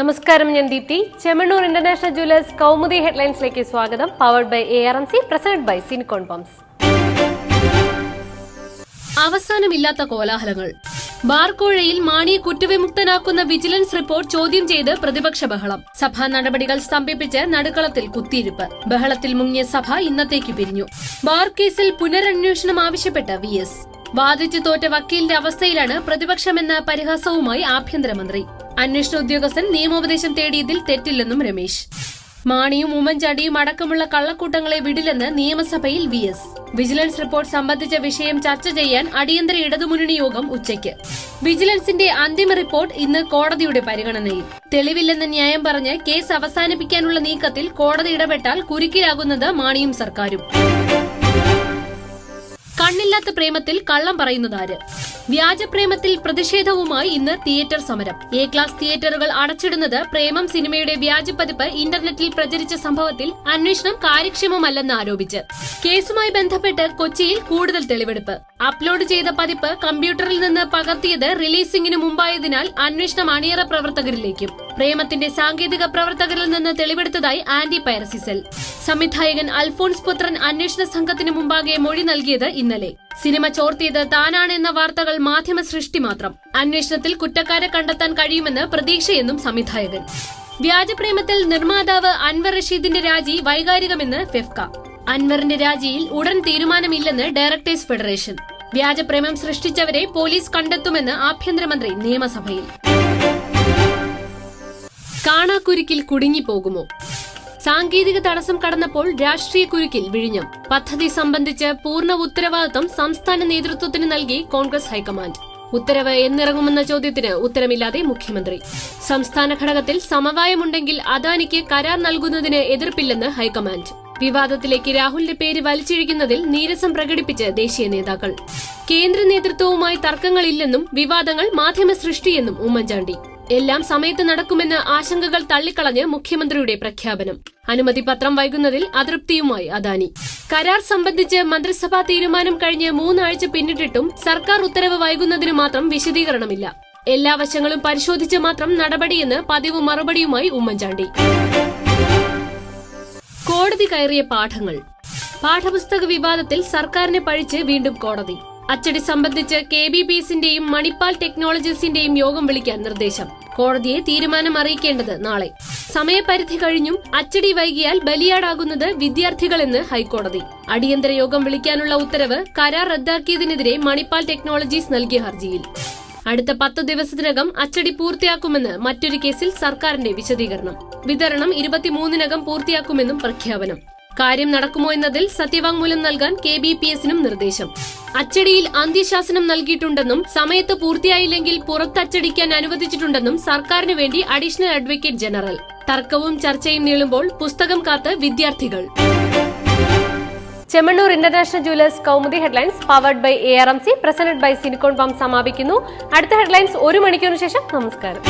നമസ്കാരം ഞാൻ Deepthi. Chemmanur international jewellers Kaumudi ഹെഡ്ലൈൻസിലേക്ക് സ്വാഗതം powered by A R M C present by സിൻകോൺ pumps അവസാനമില്ലാത്ത കോലാഹലങ്ങൾ. ബാർക്കോഴയിൽ മാണിയെ കുറ്റവിമുക്തനാക്കുന്ന വിജിലൻസ് റിപ്പോർട്ട് ചോദ്യം ചെയ്ത് പ്രതിപക്ഷ ബഹളം. സഭാ നടപടികൾ സ്തംഭിപ്പിച്ച് നടുക്കളത്തിൽ കുത്തിയിരുപ്പ്. ബഹളത്തിൽ മുങ്ങിയ സഭ ഇന്നത്തേക്ക് പിരിഞ്ഞു. ബാർ കേസിൽ പുനരന്വേഷണം ആവശ്യപ്പെട്ട വി എസ്. വാദിച്ചു തോറ്റ വക്കീലിന്റെ അവസ്ഥയിലാണ് പ്രതിപക്ഷമെന്ന പരിഹാസവുമായി ആഭ്യന്തരമന്ത്രി. അന്വേഷണ ഉദ്യോഗസ്ഥൻ നിയമോപദേശം തേടിയതിൽ തെറ്റില്ലെന്നും രമേശ്. മാണിയും ഉമ്മൻചാണ്ടിയും അടക്കമുള്ള കള്ളക്കൂട്ടങ്ങളെ വിടില്ലെന്ന് നിയമസഭയിൽ വി എസ്. വിജിലൻസ് റിപ്പോർട്ട് സംബന്ധിച്ച വിഷയം ചർച്ച ചെയ്യാൻ അടിയന്തര ഇടതുമുന്നണി യോഗം ഉച്ചയ്ക്ക്. വിജിലൻസിന്റെ അന്തിമ റിപ്പോർട്ട് ഇന്ന് കോടതിയുടെ പരിഗണനയിൽ. തെളിവില്ലെന്ന ന്യായം പറഞ്ഞ് കേസ് അവസാനിപ്പിക്കാനുള്ള നീക്കത്തിൽ കോടതി ഇടപെട്ടാൽ കുരുക്കിലാകുന്നത് മാണിയും സർക്കാരും. കണ്ണില്ലാത്ത പ്രേമത്തിൽ കള്ളം പറയുന്നതാര് വ്യാജപ്രേമത്തിൽ പ്രതിഷേധവുമായി ഇന്ന് തിയേറ്റർ സമരം. എ ക്ലാസ് തിയേറ്ററുകൾ അടച്ചിടുന്നത് പ്രേമം സിനിമയുടെ വ്യാജപ്പതിപ്പ് ഇന്റർനെറ്റിൽ പ്രചരിച്ച സംഭവത്തിൽ അന്വേഷണം കാര്യക്ഷമമല്ലെന്ന് ആരോപിച്ച്. കേസുമായി ബന്ധപ്പെട്ട് കൊച്ചിയിൽ കൂടുതൽ തെളിവെടുപ്പ്. അപ്ലോഡ് ചെയ്ത പതിപ്പ് കമ്പ്യൂട്ടറിൽ നിന്ന് പകർത്തിയത് റിലീസിംഗിന് മുമ്പായതിനാൽ അന്വേഷണം അണിയറ പ്രവർത്തകരിലേക്കും. പ്രേമത്തിന്റെ സാങ്കേതിക പ്രവർത്തകരിൽ നിന്ന് തെളിവെടുത്തതായി ആന്റി പൈറസിസൽ. സംവിധായകൻ അൽഫോൺസ് പുത്രൻ അന്വേഷണ സംഘത്തിന് മുമ്പാകെ മൊഴി നൽകിയത് ഇന്നലെ. സിനിമ ചോർത്തിയത് താനാണെന്ന വാർത്തകൾ മാധ്യമ സൃഷ്ടി മാത്രം. അന്വേഷണത്തിൽ കുറ്റക്കാരെ കണ്ടെത്താൻ കഴിയുമെന്ന് പ്രതീക്ഷയെന്നും സംവിധായകൻ. വ്യാജപ്രേമത്തിൽ നിർമ്മാതാവ് അൻവർ റഷീദിന്റെ രാജി വൈകാരികമെന്ന് ഫെഫ്ക. അൻവറിന്റെ രാജിയിൽ ഉടൻ തീരുമാനമില്ലെന്ന് ഡയറക്ടേഴ്സ് ഫെഡറേഷൻ. വ്യാജപ്രേമം സൃഷ്ടിച്ചവരെ പോലീസ് കണ്ടെത്തുമെന്ന് ആഭ്യന്തരമന്ത്രി നിയമസഭയിൽ. കാണാക്കുരുക്കിൽ കുടുങ്ങിപ്പോകുമോ സാങ്കേതിക തടസ്സം കടന്നപ്പോൾ രാഷ്ട്രീയ കുരുക്കിൽ വിഴിഞ്ഞം. പദ്ധതി സംബന്ധിച്ച് പൂർണ ഉത്തരവാദിത്തം സംസ്ഥാന നേതൃത്വത്തിന് നൽകി കോൺഗ്രസ് ഹൈക്കമാൻഡ്. ഉത്തരവ് എന്നിറങ്ങുമെന്ന ചോദ്യത്തിന് ഉത്തരമില്ലാതെ മുഖ്യമന്ത്രി. സംസ്ഥാന ഘടകത്തിൽ സമവായമുണ്ടെങ്കിൽ അദാനിക്ക് കരാർ നൽകുന്നതിന് എതിർപ്പില്ലെന്ന് ഹൈക്കമാൻഡ്. വിവാദത്തിലേക്ക് രാഹുലിന്റെ പേര് വലിച്ചിഴിക്കുന്നതിൽ നീരസം പ്രകടിപ്പിച്ച് ദേശീയ നേതാക്കൾ. കേന്ദ്ര നേതൃത്വവുമായി തർക്കങ്ങളില്ലെന്നും വിവാദങ്ങൾ മാധ്യമ സൃഷ്ടിയെന്നും ഉമ്മൻചാണ്ടി. എല്ലാം സമയത്ത് നടക്കുമെന്ന് ആശങ്കകൾ തള്ളിക്കളഞ്ഞ് മുഖ്യമന്ത്രിയുടെ പ്രഖ്യാപനം. അനുമതി പത്രം വൈകുന്നതിൽ അതൃപ്തിയുമായി അദാനി. കരാർ സംബന്ധിച്ച് മന്ത്രിസഭാ തീരുമാനം കഴിഞ്ഞ് മൂന്നാഴ്ച പിന്നിട്ടിട്ടും സർക്കാർ ഉത്തരവ് വൈകുന്നതിന് മാത്രം വിശദീകരണമില്ല. എല്ലാ വശങ്ങളും പരിശോധിച്ച് മാത്രം നടപടിയെന്ന് പതിവ് മറുപടിയുമായി ഉമ്മൻചാണ്ടി. കോടതി കയറിയ പാഠങ്ങൾ. പാഠപുസ്തക വിവാദത്തിൽ സർക്കാരിനെ പഴിച്ച് വീണ്ടും കോടതി. അച്ചടി സംബന്ധിച്ച് കെ ബി പി എസിന്റെയും മണിപ്പാൽ ടെക്നോളജീസിന്റെയും യോഗം വിളിക്കാൻ നിർദ്ദേശം. കോടതിയെ തീരുമാനം അറിയിക്കേണ്ടത് നാളെ. സമയപരിധി കഴിഞ്ഞും അച്ചടി വൈകിയാൽ ബലിയാടാകുന്നത് വിദ്യാർത്ഥികളെന്ന് ഹൈക്കോടതി. അടിയന്തര യോഗം വിളിക്കാനുള്ള ഉത്തരവ് കരാർ റദ്ദാക്കിയതിനെതിരെ മണിപ്പാൽ ടെക്നോളജീസ് നൽകിയ ഹർജിയിൽ. അടുത്ത പത്ത് ദിവസത്തിനകം അച്ചടി പൂർത്തിയാക്കുമെന്ന് മറ്റൊരു കേസിൽ സർക്കാരിന്റെ വിശദീകരണം. വിതരണം ഇരുപത്തിമൂന്നിനകം പൂർത്തിയാക്കുമെന്നും പ്രഖ്യാപനം. കാര്യം നടക്കുമോ എന്നതിൽ സത്യവാങ്മൂലം നൽകാൻ കെ ബി പി എസിനും നിർദ്ദേശം. അച്ചടിയിൽ അന്ത്യശാസനം നൽകിയിട്ടുണ്ടെന്നും സമയത്ത് പൂർത്തിയായില്ലെങ്കിൽ പുറത്തച്ചടിക്കാൻ അനുവദിച്ചിട്ടുണ്ടെന്നും സർക്കാരിന് വേണ്ടി അഡീഷണൽ അഡ്വക്കേറ്റ് ജനറൽ. തർക്കവും ചർച്ചയും നീളുമ്പോൾ പുസ്തകം കാത്ത് വിദ്യാർത്ഥികൾ. Chemmanur international jewellers Kaumudi headlines powered by A R M C present by Sincon pump സമാപിക്കുന്നു. അടുത്ത ഹെഡ്ലൈൻസ് ഒരു മണിക്കൂറിന് ശേഷം. നമസ്കാരം.